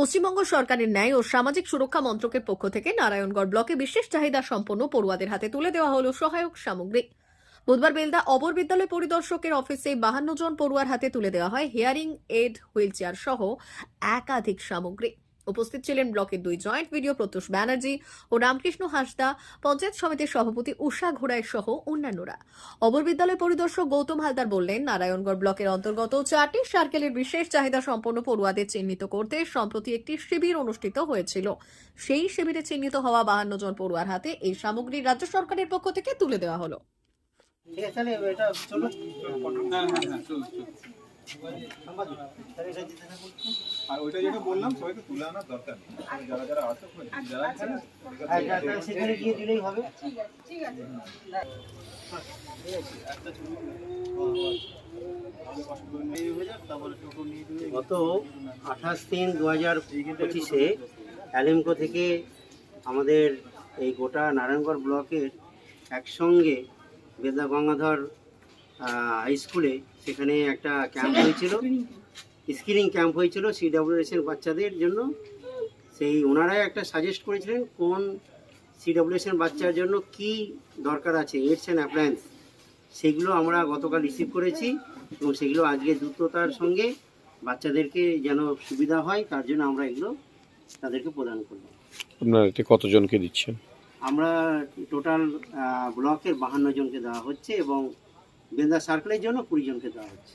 পশ্চিমবঙ্গ সরকারের ন্যায় ও সামাজিক সুরক্ষা মন্ত্রকের পক্ষ থেকে নারায়ণগড় ব্লকে বিশেষ চাহিদা সম্পন্ন পড়ুয়াদের হাতে তুলে দেওয়া হল সহায়ক সামগ্রী। বুধবার বেলদা অবর বিদ্যালয় পরিদর্শকের অফিসে বাহান্ন জন পড়ুয়ার হাতে তুলে দেওয়া হয় হিয়ারিং, এড, হুইল চেয়ার সহ একাধিক সামগ্রী। উপস্থিত ছিলেন ব্লকের দুই জয়েন্ট ভিডিও প্রত্যুষ ব্যানার্জি ও রামকৃষ্ণ হাসদা পঞ্চায়েত সমিতির সভাপতি উষা ঘোড়াই সহ অন্যান্যরা। অবর বিদ্যালয় পরিদর্শক গৌতম হালদার বললেন নারায়ণগড় ব্লকের অন্তর্গত চারটি সার্কেলের বিশেষ চাহিদা সম্পন্ন পড়ুয়াদের চিহ্নিত করতে সম্প্রতি একটি শিবির অনুষ্ঠিত হয়েছিল। সেই শিবিরে চিহ্নিত হওয়া বাহান্ন জন পড়ুয়ার হাতে এই সামগ্রী রাজ্য সরকারের পক্ষ থেকে তুলে দেওয়া হলো। ঠিক আছে তাহলে এটা চলো চলুন চলুন সাংবাদিক তাহলে এটা দিতে থাকুন আর ওইটা যেটা বললাম সবাইকে তুলে আনার দরকার নেই। যারা যারা আছে যারা এখানে আর এটা তাহলে সেখানে গিয়ে দিলেই হবে। গত আঠাশ তিন দু হাজার পঁচিশে অ্যালেমকো থেকে আমাদের এই গোটা নারায়ণগড় ব্লকের একসঙ্গে বেদা গঙ্গাধর হাই স্কুলে সেখানে একটা ক্যাম্প হয়েছিল। স্কিলিং ক্যাম্প হয়েছিল সিডাব্লিউএস এর বাচ্চাদের জন্য। সেই ওনারাই একটা সাজেস্ট করেছিলেন কোন সিডাব্লিউএস এর বাচ্চার জন্য কি দরকার আছে এডস অ্যান্ড অ্যাপ্লায়েন্স সেগুলো আমরা গতকাল রিসিভ করেছি এবং সেগুলো আজকে দ্রুততার সঙ্গে বাচ্চাদেরকে যেন সুবিধা হয় তার জন্য আমরা এগুলো তাদেরকে প্রদান করব। আপনারা এতে কতজনকে দিচ্ছেন? আমরা টোটাল ব্লকের বাহান্ন জনকে দেওয়া হচ্ছে এবং বেন্দা সার্কেলের জন্য কুড়ি জনকে দেওয়া হচ্ছে।